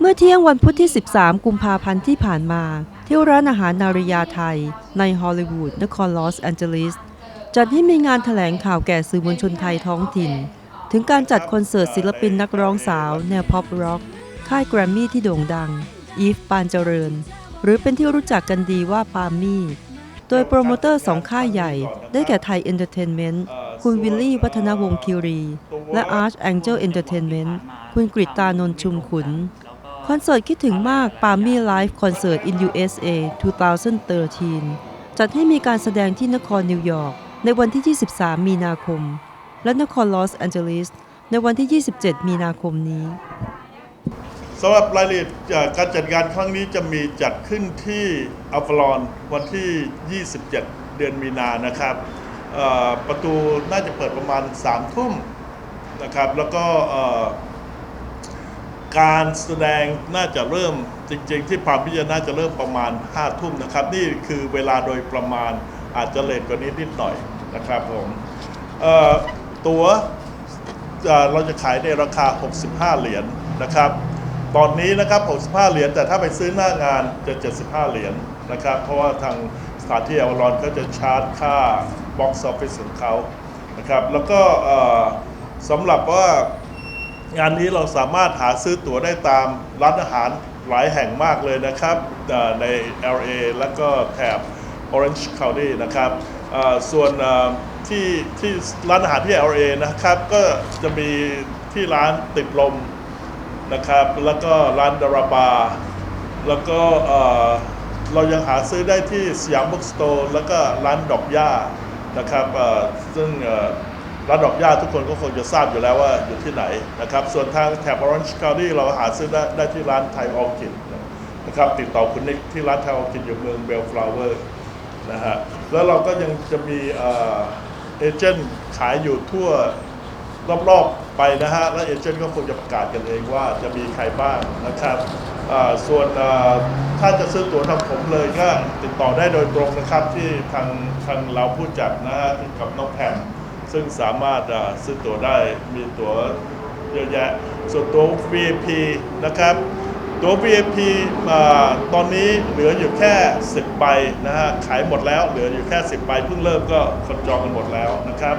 เมื่อเที่ยงวันพุธที่ 13 กุมภาพันธ์ที่ผ่านมา ที่ร้านอาหารนาริยาไทย ในฮอลลีวูดนครลอสแอนเจลิส จัดให้มีงานแถลงข่าวแก่สื่อมวลชนไทยท้องถิ่น ถึงการจัดคอนเสิร์ตศิลปินนักร้องสาว แนวพ็อปร็อก ค่ายแกรมมี่ที่โด่งดัง อีฟปานเจริญ หรือเป็นที่รู้จักกันดีว่าปามี่ โดยโปรโมเตอร์สองค่ายใหญ่ ได้แก่ไทยเอนเตอร์เทนเมนต์คุณวิลลี่วัฒนวงศ์คิรี และ Arch Angel Entertainment คุณกฤตตานนชุมขุน คอนเสิร์ตคิดถึงมากปามี่ไลฟ์คอนเสิร์ต in USA 2013 จัดให้มีการแสดงที่นครนิวยอร์กในวันที่ 23 มีนาคม และนครลอสแอนเจลิสในวันที่ 27 มีนาคมนี้สำหรับรายละเอียดการจัดงานครั้งนี้จะมีจัดขึ้นที่อัฟลอนวันที่ 27 เดือนมีนานะครับ ประตูน่าจะเปิดประมาณ 3 ทุ่มนะครับ แล้วก็ การแสดงน่าจะเริ่มจริง ๆ ที่พามพิจารณาจะเริ่มประมาณ5ทุ่มนะครับ นี่คือเวลาโดยประมาณอาจจะเลทกว่านี้นิดหน่อยนะครับผมตั๋วเราจะขายในราคา 65 เหรียญนะครับ ตอนนี้นะครับ 65 เหรียญแต่ถ้าไปซื้อหน้างานจะ 75 เหรียญนะครับ เพราะว่าทางสถานที่อวารอนก็จะชาร์จค่า box office ของเขานะครับ แล้วก็สำหรับว่า งานนี้เราสามารถหาซื้อตั๋วได้ตามร้านอาหารหลายแห่งมากเลยนะครับเอ่อใน LA แล้วก็แถบ Orange County นะครับส่วนที่ที่ร้านอาหารที่ LA นะครับ ก็จะมีที่ร้านติดลมนะครับ แล้วก็ร้านดาราบาแล้วก็เรายังหาซื้อได้ที่สยามบุ๊กสโตร์แล้วก็ร้านดอกหญ้านะครับซึ่ง ร้านดอกหญ้าทุกคนก็คงจะทราบอยู่แล้วว่าอยู่ที่ไหนนะครับ ส่วนทางแถบ Orange County เราหาซื้อได้ได้ที่ร้านไทยออคิดนะครับติดต่อคุณนิกที่ร้านไทยออคิดอยู่เมืองเบลฟลาวเวอร์นะฮะแล้วเราก็ยังจะมีเอเอเจนต์ขายอยู่ทั่วรอบๆไปนะฮะ แล้วเอเจนต์ก็คงจะประกาศกันเองว่าจะมีใครบ้างนะครับส่วนถ้าจะซื้อตั๋วทางผมเลยก็ติดต่อได้โดยตรงนะครับที่ทางทางเราผู้จัดนะฮะกับน้องแพม ซึ่งสามารถซื้อตั๋วได้มีตั๋วเยอะแยะ ส่วนตั๋ว VIP นะครับ ตัว VIP ตอนนี้เหลืออยู่แค่ 10 ใบนะฮะขายหมดแล้วเหลืออยู่แค่ 10 ใบเพิ่งเริ่มก็คนจองกันหมดแล้วนะครับ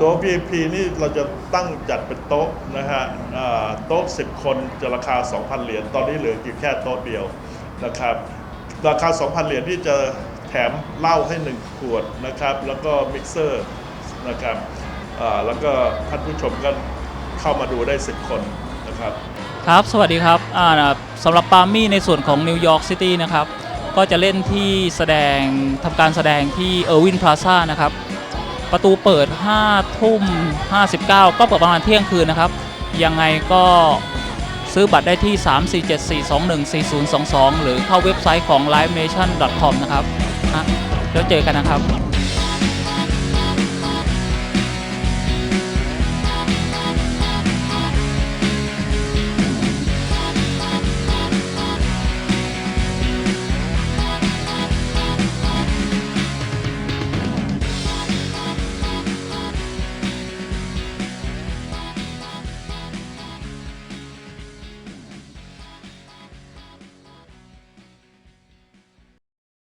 ตัว VIP นี่เราจะตั้งจัดเป็นโต๊ะนะฮะโต๊ะ 10 คนจะราคา 2,000 เหรียญตอนนี้เหลืออยู่แค่โต๊ะเดียวนะครับราคา 2,000 เหรียญที่จะแถมเหล้าให้ 1 ขวดนะครับ แล้วก็มิกเซอร์ นะครับแล้วก็ท่านผู้ชมก็เข้ามาดูได้ 10 คนนะครับ ครับ สวัสดีครับสำหรับปาล์มมี่ในส่วนของนิวยอร์กซิตี้นะครับ ก็จะเล่นที่แสดงทำการแสดงที่เออร์วินพลาซ่านะครับ ประตูเปิด 5 ทุ่ม 59 ก็เปิดประมาณเที่ยงคืนนะครับ ยังไงก็ซื้อบัตรได้ที่ 347421422 หรือเข้าเว็บไซต์ของ livenation.com นะครับ แล้วเจอกันนะครับ